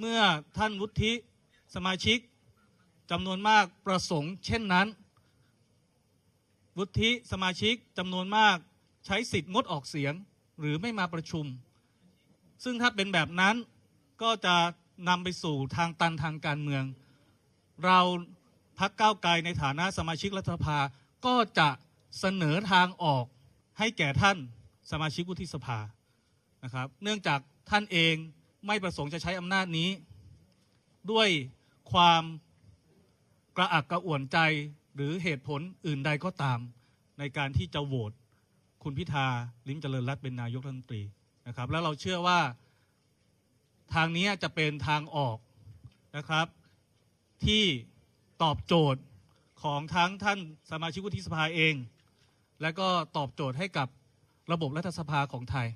เมื่อท่านวุฒิสมาชิกจำนวนมากประสงค์ เช่นนั้น วุฒิสมาชิกจำนวนมากใช้สิทธิ์งดออกเสียงหรือไม่มาประชุม ซึ่งถ้าเป็นแบบนั้นก็จะนำไปสู่ทางตันทางการเมือง เราพักก้าวไกลในฐานะสมาชิกรัฐสภาก็จะเสนอทางออกให้แก่ท่านสมาชิกวุฒิสภานะครับ เนื่องจากท่านเอง ไม่ประสงค์จะใช้อำนาจนี้ ด้วยความกระอักกระอ่วนใจหรือเหตุผลอื่นใดก็ตาม ในการที่จะโหวตคุณพิธาลิ้มเจริญรัตน์เป็นนายกรัฐมนตรีนะครับ แล้วเราเชื่อว่าทางนี้จะเป็นทางออกนะครับ ที่ตอบโจทย์ของทั้งท่านสมาชิกวุฒิสภาเอง และก็ตอบโจทย์ให้กับระบบรัฐสภาของไทย